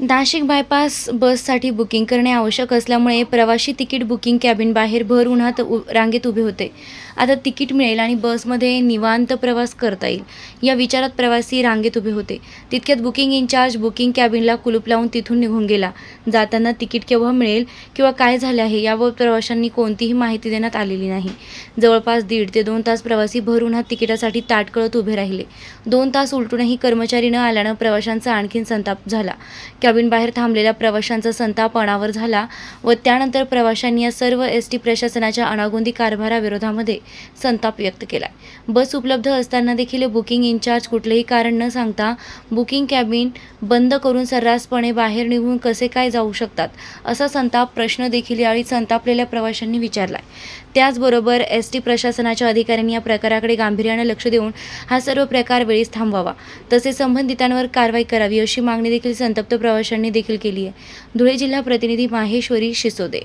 Nashik bypass बससाठी booking करणे आवश्यक असल्यामुळे प्रवासी तिकीट बुकिंग कॅबिन बाहेर भर उन्हात उ रांगेत उभे होते. आता तिकीट मिळेल आणि बसमध्ये निवांत प्रवास करता येईल. या विचारात प्रवासी रांगेत उभे होते. तितक्यात बुकिंग इन्चार्ज बुकिंग कॅबिनला कुलूप लावून तिथून निघून गेला. जाताना तिकीट केव्हा मिळेल किंवा काय झाले आहे यावर प्रवाशांनी कोणतीही माहिती देण्यात आलेली नाही. जवळपास दीड ते दोन तास प्रवासी भर उन्हात तिकिटासाठी ताटकळत उभे राहिले. दोन तास उलटूनही कर्मचारी न आल्यानं प्रवाशांचा आणखीन संताप झाला. कॅबिन बाहेर थांबलेल्या प्रवाशांचा संताप अनावर झाला व त्यानंतर प्रवाशांनी या सर्व एस टी प्रशासनाच्या अनागोंदी कारभाराविरोधामध्ये संताप व्यक्त केला बस उपलब्ध असताना देखील बुकिंग इन्चार्ज कुठलेही कारण न सांगता बुकिंग कॅबिन बंद करून सर्रासपणे बाहेर निघून कसे काय जाऊ शकतात असा संताप प्रश्न देखील यावेळी संतापलेल्या प्रवाशांनी विचारला त्याचबरोबर एस टी प्रशासनाच्या अधिकाऱ्यांनी या प्रकाराकडे गांभीर्याने लक्ष देऊन हा सर्व प्रकार वेळीच थांबवावा. तसेच संबंधितांवर कारवाई करावी अशी मागणी देखील संतप्त प्रवाशांनी देखील केली आहे. धुळे जिल्हा प्रतिनिधी माहेश्वरी शिसोदे.